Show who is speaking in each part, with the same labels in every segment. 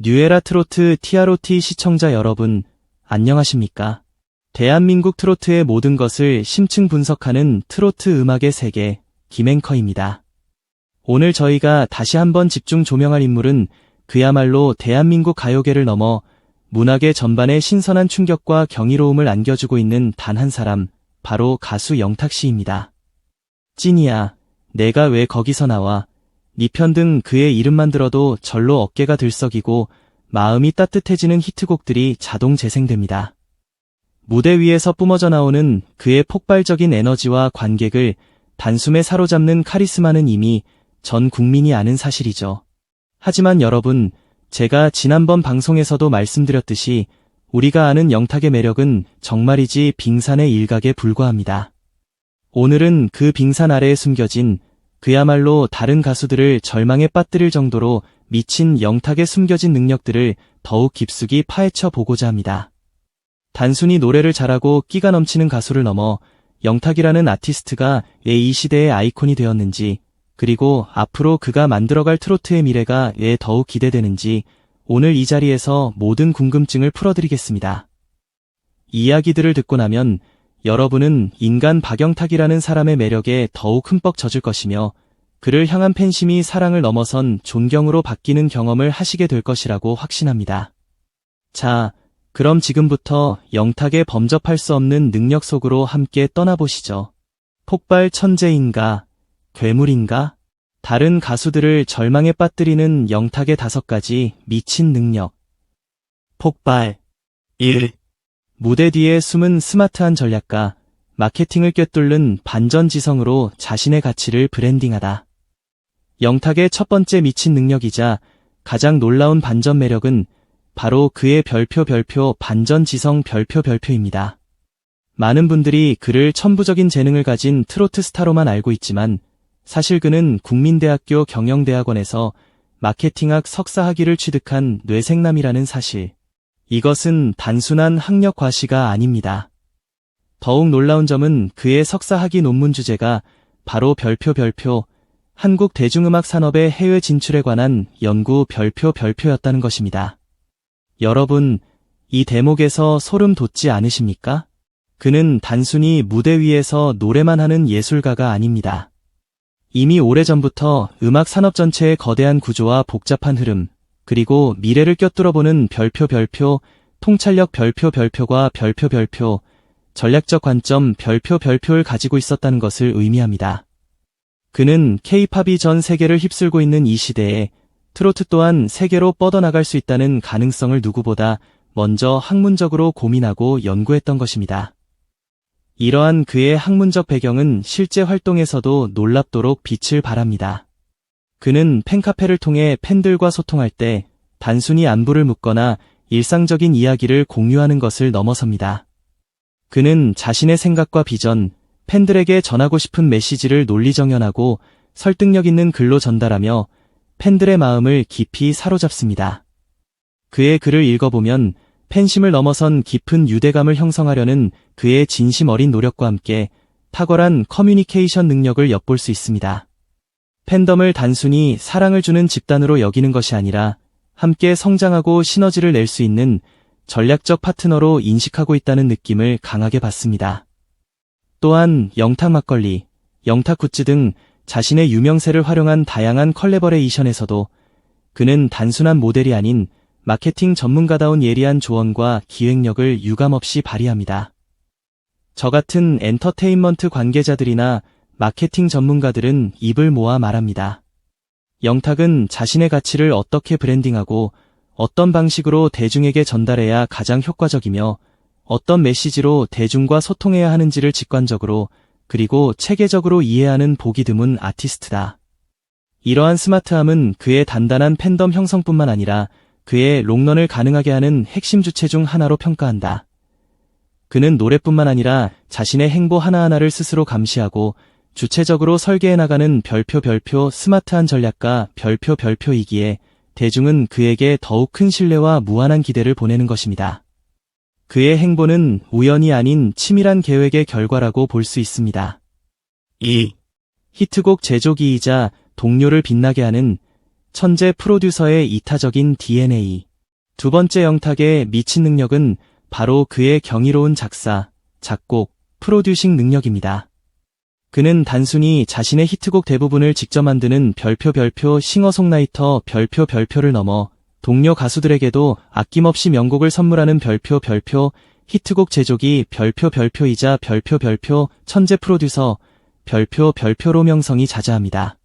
Speaker 1: 뉴에라 트로트 TROT 시청자 여러분, 안녕하십니까? 대한민국 트로트의 모든 것을 심층 분석하는 트로트 음악의 세계, 김앵커입니다. 오늘 저희가 다시 한번 집중 조명할 인물은 그야말로 대한민국 가요계를 넘어 문학의 전반에 신선한 충격과 경이로움을 안겨주고 있는 단 한 사람, 바로 가수 영탁 씨입니다. 찐이야, 내가 왜 거기서 나와, 니편 등 그의 이름만 들어도 절로 어깨가 들썩이고 마음이 따뜻해지는 히트곡들이 자동 재생됩니다. 무대 위에서 뿜어져 나오는 그의 폭발적인 에너지와 관객을 단숨에 사로잡는 카리스마는 이미 전 국민이 아는 사실이죠. 하지만 여러분, 제가 지난번 방송에서도 말씀드렸듯이 우리가 아는 영탁의 매력은 정말이지 빙산의 일각에 불과합니다. 오늘은 그 빙산 아래에 숨겨진 그야말로 다른 가수들을 절망에 빠뜨릴 정도로 미친 영탁의 숨겨진 능력들을 더욱 깊숙이 파헤쳐 보고자 합니다. 단순히 노래를 잘하고 끼가 넘치는 가수를 넘어 영탁이라는 아티스트가 왜 이 시대의 아이콘이 되었는지, 그리고 앞으로 그가 만들어갈 트로트의 미래가 왜 더욱 기대되는지 오늘 이 자리에서 모든 궁금증을 풀어드리겠습니다. 이야기들을 듣고 나면 여러분은 인간 박영탁이라는 사람의 매력에 더욱 흠뻑 젖을 것이며 그를 향한 팬심이 사랑을 넘어선 존경으로 바뀌는 경험을 하시게 될 것이라고 확신합니다. 자, 그럼 지금부터 영탁의 범접할 수 없는 능력 속으로 함께 떠나보시죠. 폭발 천재인가, 괴물인가? 다른 가수들을 절망에 빠뜨리는 영탁의 다섯 가지 미친 능력. 폭발. 1. 무대 뒤에 숨은 스마트한 전략가, 마케팅을 꿰뚫는 반전지성으로 자신의 가치를 브랜딩하다. 영탁의 첫 번째 미친 능력이자 가장 놀라운 반전 매력은 바로 그의 별표 별표 반전지성 별표 별표입니다. 많은 분들이 그를 천부적인 재능을 가진 트로트 스타로만 알고 있지만 사실 그는 국민대학교 경영대학원에서 마케팅학 석사 학위를 취득한 뇌생남이라는 사실. 이것은 단순한 학력 과시가 아닙니다. 더욱 놀라운 점은 그의 석사학위 논문 주제가 바로 별표 별표 한국 대중음악 산업의 해외 진출에 관한 연구 별표 별표였다는 것입니다. 여러분, 이 대목에서 소름 돋지 않으십니까? 그는 단순히 무대 위에서 노래만 하는 예술가가 아닙니다. 이미 오래전부터 음악 산업 전체의 거대한 구조와 복잡한 흐름, 그리고 미래를 껴뚫어보는 별표 별표, 통찰력 별표 별표과 별표 별표, 전략적 관점 별표 별표를 가지고 있었다는 것을 의미합니다. 그는 케이팝이 전 세계를 휩쓸고 있는 이 시대에 트로트 또한 세계로 뻗어나갈 수 있다는 가능성을 누구보다 먼저 학문적으로 고민하고 연구했던 것입니다. 이러한 그의 학문적 배경은 실제 활동에서도 놀랍도록 빛을 발합니다. 그는 팬카페를 통해 팬들과 소통할 때 단순히 안부를 묻거나 일상적인 이야기를 공유하는 것을 넘어섭니다. 그는 자신의 생각과 비전, 팬들에게 전하고 싶은 메시지를 논리정연하고 설득력 있는 글로 전달하며 팬들의 마음을 깊이 사로잡습니다. 그의 글을 읽어보면 팬심을 넘어선 깊은 유대감을 형성하려는 그의 진심 어린 노력과 함께 탁월한 커뮤니케이션 능력을 엿볼 수 있습니다. 팬덤을 단순히 사랑을 주는 집단으로 여기는 것이 아니라 함께 성장하고 시너지를 낼 수 있는 전략적 파트너로 인식하고 있다는 느낌을 강하게 받습니다. 또한 영탁 막걸리, 영탁 굿즈 등 자신의 유명세를 활용한 다양한 컬래버레이션에서도 그는 단순한 모델이 아닌 마케팅 전문가다운 예리한 조언과 기획력을 유감없이 발휘합니다. 저 같은 엔터테인먼트 관계자들이나 마케팅 전문가들은 입을 모아 말합니다. 영탁은 자신의 가치를 어떻게 브랜딩하고 어떤 방식으로 대중에게 전달해야 가장 효과적이며 어떤 메시지로 대중과 소통해야 하는지를 직관적으로 그리고 체계적으로 이해하는 보기 드문 아티스트다. 이러한 스마트함은 그의 단단한 팬덤 형성뿐만 아니라 그의 롱런을 가능하게 하는 핵심 주체 중 하나로 평가한다. 그는 노래뿐만 아니라 자신의 행보 하나하나를 스스로 감시하고 주체적으로 설계해 나가는 별표 별표 스마트한 전략가 별표 별표이기에 대중은 그에게 더욱 큰 신뢰와 무한한 기대를 보내는 것입니다. 그의 행보는 우연이 아닌 치밀한 계획의 결과라고 볼 수 있습니다. 2. 히트곡 제조기이자 동료를 빛나게 하는 천재 프로듀서의 이타적인 DNA. 두 번째 영탁의 미친 능력은 바로 그의 경이로운 작사, 작곡, 프로듀싱 능력입니다. 그는 단순히 자신의 히트곡 대부분을 직접 만드는 별표 별표 싱어송라이터 별표 별표를 넘어 동료 가수들에게도 아낌없이 명곡을 선물하는 별표 별표 히트곡 제조기 별표 별표이자 별표 별표 천재 프로듀서 별표 별표로 명성이 자자합니다.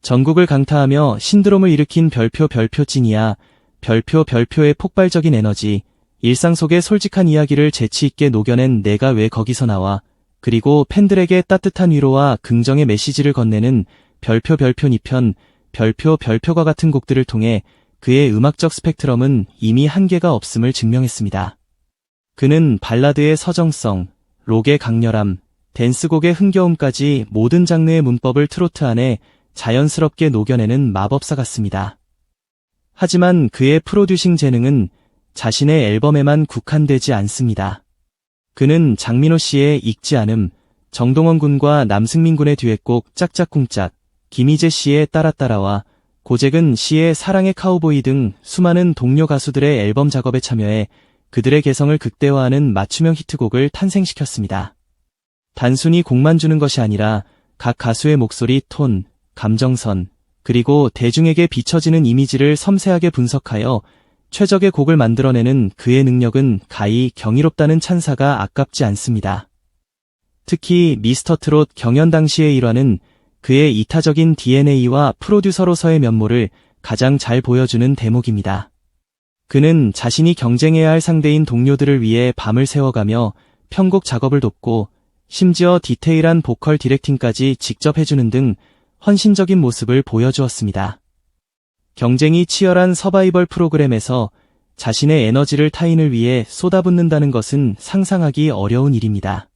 Speaker 1: 전국을 강타하며 신드롬을 일으킨 별표 별표 찐이야 별표 별표의 폭발적인 에너지, 일상 속의 솔직한 이야기를 재치있게 녹여낸 내가 왜 거기서 나와 그리고 팬들에게 따뜻한 위로와 긍정의 메시지를 건네는 별표 별표 2편, 별표 별표가 같은 곡들을 통해 그의 음악적 스펙트럼은 이미 한계가 없음을 증명했습니다. 그는 발라드의 서정성, 록의 강렬함, 댄스곡의 흥겨움까지 모든 장르의 문법을 트로트 안에 자연스럽게 녹여내는 마법사 같습니다. 하지만 그의 프로듀싱 재능은 자신의 앨범에만 국한되지 않습니다. 그는 장민호 씨의 읽지 않음, 정동원 군과 남승민 군의 듀엣곡 짝짝꿍짝, 김희재 씨의 따라따라와 고재근 씨의 사랑의 카우보이 등 수많은 동료 가수들의 앨범 작업에 참여해 그들의 개성을 극대화하는 맞춤형 히트곡을 탄생시켰습니다. 단순히 곡만 주는 것이 아니라 각 가수의 목소리, 톤, 감정선, 그리고 대중에게 비춰지는 이미지를 섬세하게 분석하여 최적의 곡을 만들어내는 그의 능력은 가히 경이롭다는 찬사가 아깝지 않습니다. 특히 미스터 트롯 경연 당시의 일화는 그의 이타적인 DNA와 프로듀서로서의 면모를 가장 잘 보여주는 대목입니다. 그는 자신이 경쟁해야 할 상대인 동료들을 위해 밤을 새워가며 편곡 작업을 돕고 심지어 디테일한 보컬 디렉팅까지 직접 해주는 등 헌신적인 모습을 보여주었습니다. 경쟁이 치열한 서바이벌 프로그램에서 자신의 에너지를 타인을 위해 쏟아붓는다는 것은 상상하기 어려운 일입니다.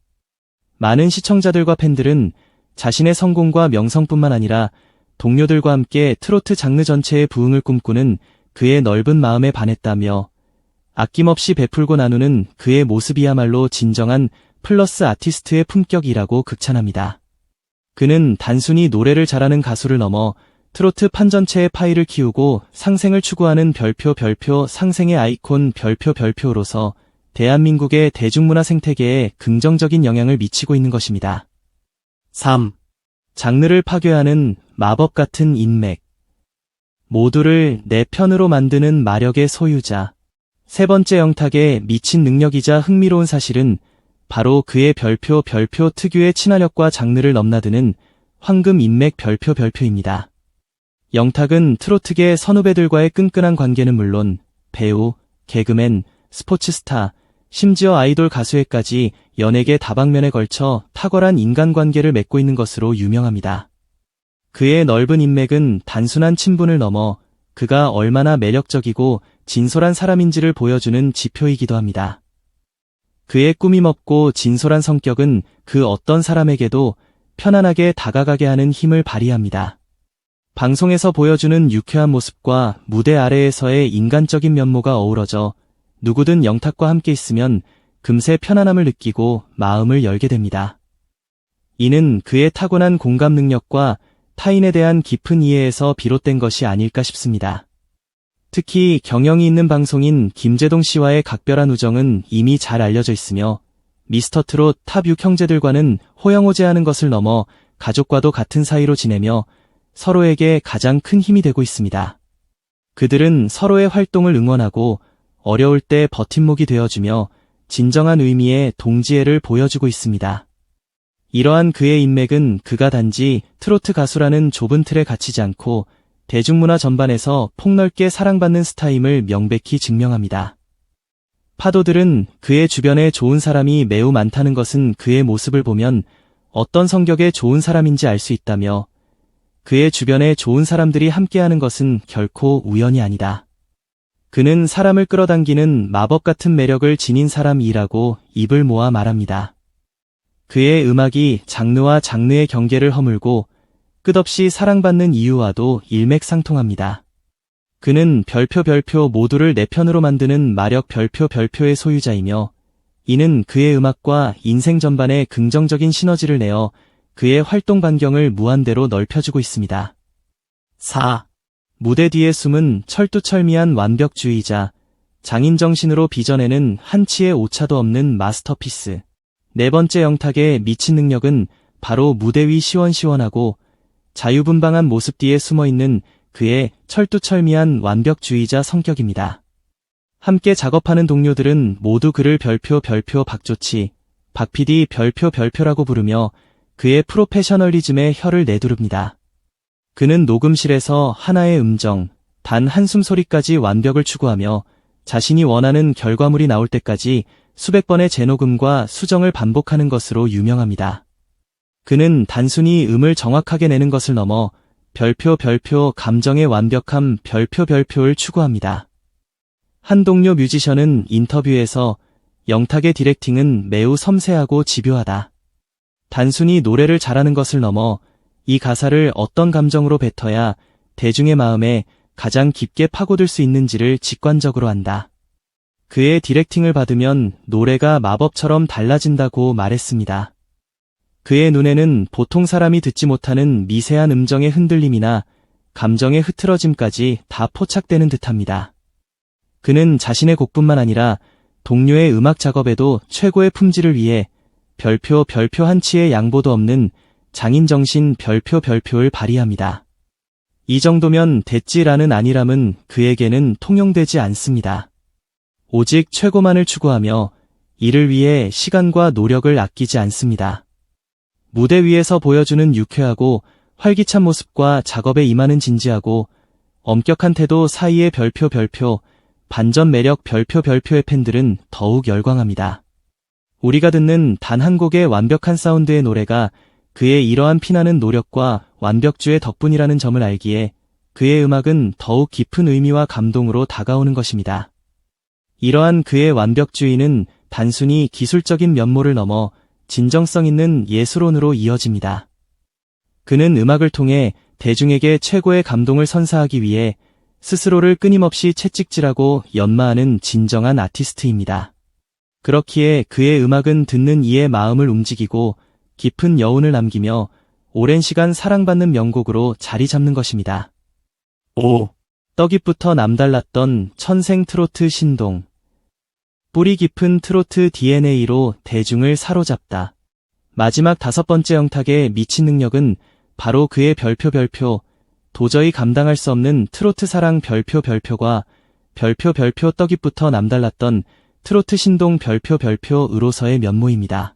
Speaker 1: 많은 시청자들과 팬들은 자신의 성공과 명성뿐만 아니라 동료들과 함께 트로트 장르 전체의 부흥을 꿈꾸는 그의 넓은 마음에 반했다며 아낌없이 베풀고 나누는 그의 모습이야말로 진정한 플러스 아티스트의 품격이라고 극찬합니다. 그는 단순히 노래를 잘하는 가수를 넘어 트로트 판 전체의 파이를 키우고 상생을 추구하는 별표 별표 상생의 아이콘 별표 별표로서 대한민국의 대중문화 생태계에 긍정적인 영향을 미치고 있는 것입니다. 3. 장르를 파괴하는 마법 같은 인맥. 모두를 내 편으로 만드는 마력의 소유자. 세 번째 영탁의 미친 능력이자 흥미로운 사실은 바로 그의 별표 별표 특유의 친화력과 장르를 넘나드는 황금 인맥 별표 별표입니다. 영탁은 트로트계 선후배들과의 끈끈한 관계는 물론 배우, 개그맨, 스포츠 스타, 심지어 아이돌 가수에까지 연예계 다방면에 걸쳐 탁월한 인간관계를 맺고 있는 것으로 유명합니다. 그의 넓은 인맥은 단순한 친분을 넘어 그가 얼마나 매력적이고 진솔한 사람인지를 보여주는 지표이기도 합니다. 그의 꾸밈 없고 진솔한 성격은 그 어떤 사람에게도 편안하게 다가가게 하는 힘을 발휘합니다. 방송에서 보여주는 유쾌한 모습과 무대 아래에서의 인간적인 면모가 어우러져 누구든 영탁과 함께 있으면 금세 편안함을 느끼고 마음을 열게 됩니다. 이는 그의 타고난 공감 능력과 타인에 대한 깊은 이해에서 비롯된 것이 아닐까 싶습니다. 특히 경영이 있는 방송인 김재동 씨와의 각별한 우정은 이미 잘 알려져 있으며 미스터 트롯 탑 6 형제들과는 호영호재하는 것을 넘어 가족과도 같은 사이로 지내며 서로에게 가장 큰 힘이 되고 있습니다. 그들은 서로의 활동을 응원하고 어려울 때 버팀목이 되어주며 진정한 의미의 동지애를 보여주고 있습니다. 이러한 그의 인맥은 그가 단지 트로트 가수라는 좁은 틀에 갇히지 않고 대중문화 전반에서 폭넓게 사랑받는 스타임을 명백히 증명합니다. 파도들은 그의 주변에 좋은 사람이 매우 많다는 것은 그의 모습을 보면 어떤 성격의 좋은 사람인지 알 수 있다며 그의 주변에 좋은 사람들이 함께하는 것은 결코 우연이 아니다. 그는 사람을 끌어당기는 마법 같은 매력을 지닌 사람이라고 입을 모아 말합니다. 그의 음악이 장르와 장르의 경계를 허물고 끝없이 사랑받는 이유와도 일맥상통합니다. 그는 별표 별표 모두를 내 편으로 만드는 마력 별표 별표의 소유자이며 이는 그의 음악과 인생 전반에 긍정적인 시너지를 내어 그의 활동 반경을 무한대로 넓혀주고 있습니다. 4. 무대 뒤에 숨은 철두철미한 완벽주의자, 장인 정신으로 빚어내는 한치의 오차도 없는 마스터피스. 네 번째 영탁의 미친 능력은 바로 무대 위 시원시원하고 자유분방한 모습 뒤에 숨어있는 그의 철두철미한 완벽주의자 성격입니다. 함께 작업하는 동료들은 모두 그를 별표 별표 박조치, 박PD 별표 별표라고 부르며 그의 프로페셔널리즘에 혀를 내두릅니다. 그는 녹음실에서 하나의 음정, 단 한숨 소리까지 완벽을 추구하며 자신이 원하는 결과물이 나올 때까지 수백 번의 재녹음과 수정을 반복하는 것으로 유명합니다. 그는 단순히 음을 정확하게 내는 것을 넘어 별표 별표 감정의 완벽함 별표 별표를 추구합니다. 한 동료 뮤지션은 인터뷰에서 영탁의 디렉팅은 매우 섬세하고 집요하다. 단순히 노래를 잘하는 것을 넘어 이 가사를 어떤 감정으로 뱉어야 대중의 마음에 가장 깊게 파고들 수 있는지를 직관적으로 한다. 그의 디렉팅을 받으면 노래가 마법처럼 달라진다고 말했습니다. 그의 눈에는 보통 사람이 듣지 못하는 미세한 음정의 흔들림이나 감정의 흐트러짐까지 다 포착되는 듯합니다. 그는 자신의 곡뿐만 아니라 동료의 음악 작업에도 최고의 품질을 위해 별표 별표 한 치의 양보도 없는 장인 정신 별표 별표를 발휘합니다. 이 정도면 됐지라는 안일함은 그에게는 통용되지 않습니다. 오직 최고만을 추구하며 이를 위해 시간과 노력을 아끼지 않습니다. 무대 위에서 보여주는 유쾌하고 활기찬 모습과 작업에 임하는 진지하고 엄격한 태도 사이의 별표 별표, 반전 매력 별표 별표의 팬들은 더욱 열광합니다. 우리가 듣는 단 한 곡의 완벽한 사운드의 노래가 그의 이러한 피나는 노력과 완벽주의 덕분이라는 점을 알기에 그의 음악은 더욱 깊은 의미와 감동으로 다가오는 것입니다. 이러한 그의 완벽주의는 단순히 기술적인 면모를 넘어 진정성 있는 예술론으로 이어집니다. 그는 음악을 통해 대중에게 최고의 감동을 선사하기 위해 스스로를 끊임없이 채찍질하고 연마하는 진정한 아티스트입니다. 그렇기에 그의 음악은 듣는 이의 마음을 움직이고 깊은 여운을 남기며 오랜 시간 사랑받는 명곡으로 자리 잡는 것입니다. 5. 떡잎부터 남달랐던 천생 트로트 신동. 뿌리 깊은 트로트 DNA로 대중을 사로잡다. 마지막 다섯 번째 영탁의 미친 능력은 바로 그의 별표 별표, 도저히 감당할 수 없는 트로트 사랑 별표 별표과 별표 별표 떡잎부터 남달랐던 트로트 신동 별표 별표으로서의 면모입니다.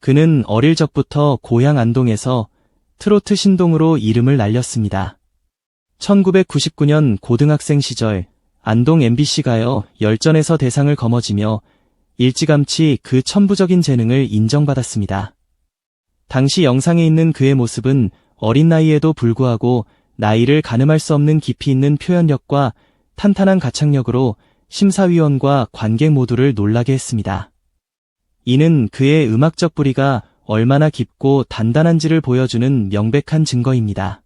Speaker 1: 그는 어릴 적부터 고향 안동에서 트로트 신동으로 이름을 날렸습니다. 1999년 고등학생 시절 안동 MBC 가요 열전에서 대상을 거머쥐며 일찌감치 그 천부적인 재능을 인정받았습니다. 당시 영상에 있는 그의 모습은 어린 나이에도 불구하고 나이를 가늠할 수 없는 깊이 있는 표현력과 탄탄한 가창력으로 심사위원과 관객 모두를 놀라게 했습니다. 이는 그의 음악적 뿌리가 얼마나 깊고 단단한지를 보여주는 명백한 증거입니다.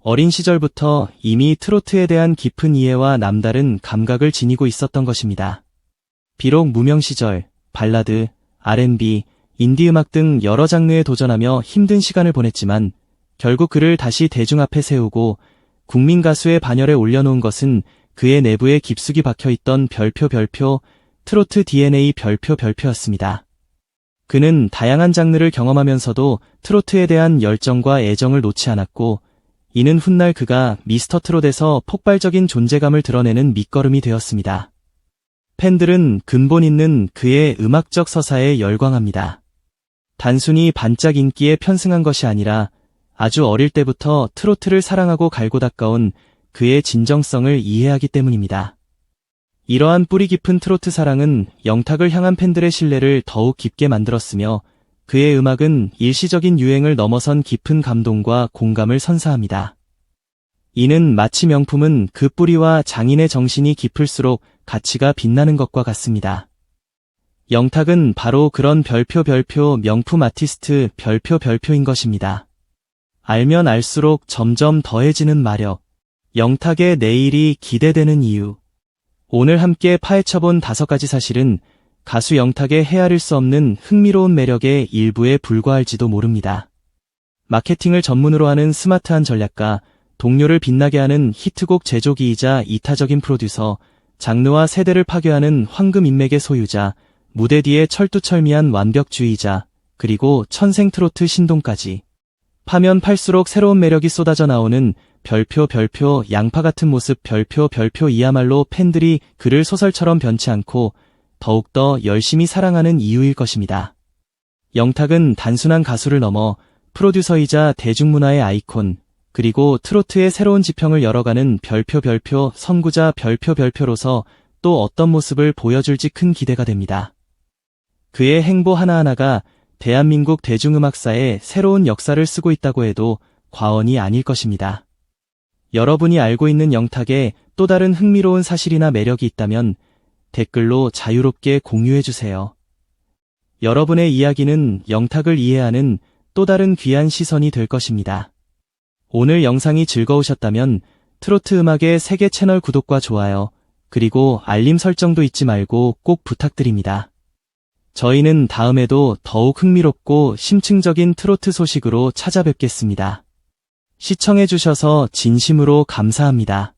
Speaker 1: 어린 시절부터 이미 트로트에 대한 깊은 이해와 남다른 감각을 지니고 있었던 것입니다. 비록 무명 시절, 발라드, R&B, 인디 음악 등 여러 장르에 도전하며 힘든 시간을 보냈지만 결국 그를 다시 대중 앞에 세우고 국민 가수의 반열에 올려놓은 것은 그의 내부에 깊숙이 박혀있던 별표 별표, 트로트 DNA 별표 별표였습니다. 그는 다양한 장르를 경험하면서도 트로트에 대한 열정과 애정을 놓지 않았고 이는 훗날 그가 미스터 트롯에서 폭발적인 존재감을 드러내는 밑거름이 되었습니다. 팬들은 근본 있는 그의 음악적 서사에 열광합니다. 단순히 반짝 인기에 편승한 것이 아니라 아주 어릴 때부터 트로트를 사랑하고 갈고 닦아온 그의 진정성을 이해하기 때문입니다. 이러한 뿌리 깊은 트로트 사랑은 영탁을 향한 팬들의 신뢰를 더욱 깊게 만들었으며 그의 음악은 일시적인 유행을 넘어선 깊은 감동과 공감을 선사합니다. 이는 마치 명품은 그 뿌리와 장인의 정신이 깊을수록 가치가 빛나는 것과 같습니다. 영탁은 바로 그런 별표 별표 명품 아티스트 별표 별표인 것입니다. 알면 알수록 점점 더해지는 마력. 영탁의 내일이 기대되는 이유. 오늘 함께 파헤쳐본 다섯 가지 사실은 가수 영탁의 헤아릴 수 없는 흥미로운 매력의 일부에 불과할지도 모릅니다. 마케팅을 전문으로 하는 스마트한 전략가, 동료를 빛나게 하는 히트곡 제조기이자 이타적인 프로듀서, 장르와 세대를 파괴하는 황금 인맥의 소유자, 무대 뒤에 철두철미한 완벽주의자, 그리고 천생 트로트 신동까지. 파면 팔수록 새로운 매력이 쏟아져 나오는 별표 별표 양파 같은 모습 별표 별표 이야말로 팬들이 그를 소설처럼 변치 않고 더욱더 열심히 사랑하는 이유일 것입니다. 영탁은 단순한 가수를 넘어 프로듀서이자 대중문화의 아이콘, 그리고 트로트의 새로운 지평을 열어가는 별표 별표 선구자 별표 별표로서 또 어떤 모습을 보여줄지 큰 기대가 됩니다. 그의 행보 하나하나가 대한민국 대중음악사에 새로운 역사를 쓰고 있다고 해도 과언이 아닐 것입니다. 여러분이 알고 있는 영탁의 또 다른 흥미로운 사실이나 매력이 있다면 댓글로 자유롭게 공유해주세요. 여러분의 이야기는 영탁을 이해하는 또 다른 귀한 시선이 될 것입니다. 오늘 영상이 즐거우셨다면 트로트 음악의 세계 채널 구독과 좋아요, 그리고 알림 설정도 잊지 말고 꼭 부탁드립니다. 저희는 다음에도 더욱 흥미롭고 심층적인 트로트 소식으로 찾아뵙겠습니다. 시청해주셔서 진심으로 감사합니다.